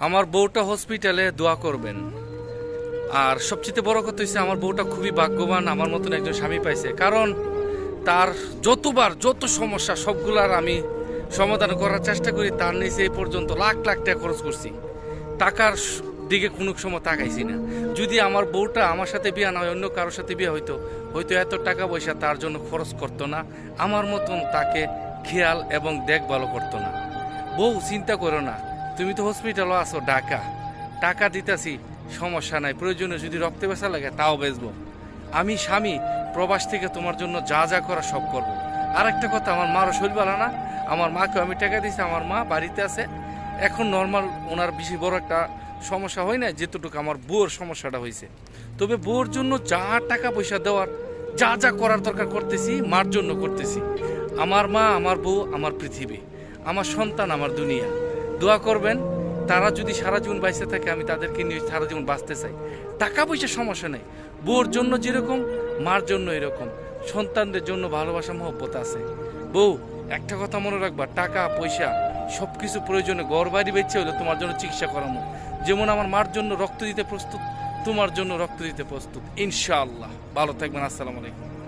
আমার বউটা হসপিটালে দোয়া করবেন। আর সবচেয়ে বড় কথা হচ্ছে আমার বউটা খুবই ভাগ্যবান, আমার মতন একজন স্বামী পাইছে। কারণ তার যতবার যত সমস্যা সবগুলার আমি সমাধান করার চেষ্টা করি, তার নিচে এই পর্যন্ত লাখ লাখ টাকা খরচ করছি। টাকার দিকে কোনো সময় তাকাইছি না। যদি আমার বউটা আমার সাথে বিয়ে না হয়, অন্য কারোর সাথে বিয়ে হইতো, হয়তো এত টাকা পয়সা তার জন্য খরচ করতো না। আমার মতন তাকে খেয়াল এবং দেখভালও করতো না। বউ চিন্তা করো না তুমি তো হসপিটালও আছো, ঢাকা। টাকা দিতেছি, সমস্যা নাই। প্রয়োজনে যদি রক্তে বেচা লাগে, তাও বেচবো। আমি স্বামী, প্রবাস থেকে তোমার জন্য যা যা করা সব করব। আর একটা কথা, আমার মারও শরীর ভালো না। আমার মাকে আমি টাকা দিয়েছি আমার মা বাড়িতে আছে। এখন নর্মাল ওনার বেশি বড় একটা সমস্যা হয় না যেতটুকু আমার বউর সমস্যাটা হয়েছে। তবে বউর জন্য যা টাকা পয়সা দেওয়ার, যা যা করার দরকার করতেছি, মার জন্য করতেছি। আমার মা, আমার বউ, আমার পৃথিবী। আমার সন্তান, আমার দুনিয়া। দোয়া করবেন, তারা যদি সারা জীবন বাঁচতে থাকে, আমি তাদেরকে নিয়ে সারা জীবন বাঁচতে চাই। টাকা পয়সা সমস্যা নেই। বউর জন্য যেরকম, মার জন্য এরকম। সন্তানদের জন্য ভালোবাসা, মহব্বত আছে। বউ, একটা কথা মনে রাখবা, টাকা, পয়সা সব কিছু প্রয়োজনে ঘর বাড়ি বেচে হলে তোমার জন্য চিকিৎসা করামো। যেমন আমার মার জন্য রক্ত দিতে প্রস্তুত, তোমার জন্য রক্ত দিতে প্রস্তুত। ইনশাআল্লাহ। ভালো থাকবেন, আসসালামু আলাইকুম।